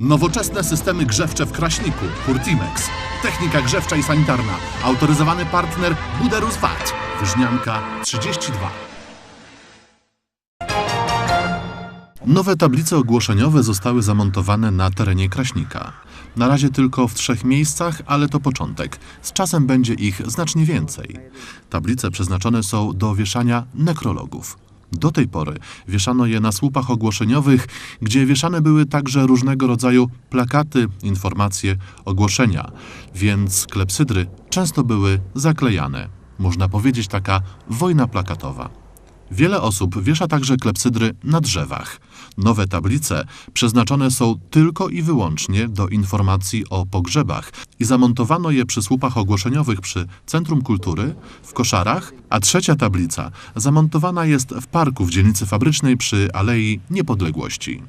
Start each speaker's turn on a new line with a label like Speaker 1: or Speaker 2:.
Speaker 1: Nowoczesne systemy grzewcze w Kraśniku, Hurtimex. Technika grzewcza i sanitarna. Autoryzowany partner Buderus VAT. Wyżnianka 32. Nowe tablice ogłoszeniowe zostały zamontowane na terenie Kraśnika. Na razie tylko w trzech miejscach, ale to początek. Z czasem będzie ich znacznie więcej. Tablice przeznaczone są do wieszania nekrologów. Do tej pory wieszano je na słupach ogłoszeniowych, gdzie wieszane były także różnego rodzaju plakaty, informacje, ogłoszenia, więc klepsydry często były zaklejane. Można powiedzieć taka wojna plakatowa. Wiele osób wiesza także klepsydry na drzewach. Nowe tablice przeznaczone są tylko i wyłącznie do informacji o pogrzebach i zamontowano je przy słupach ogłoszeniowych przy Centrum Kultury, w Koszarach, a trzecia tablica zamontowana jest w parku w dzielnicy fabrycznej przy Alei Niepodległości.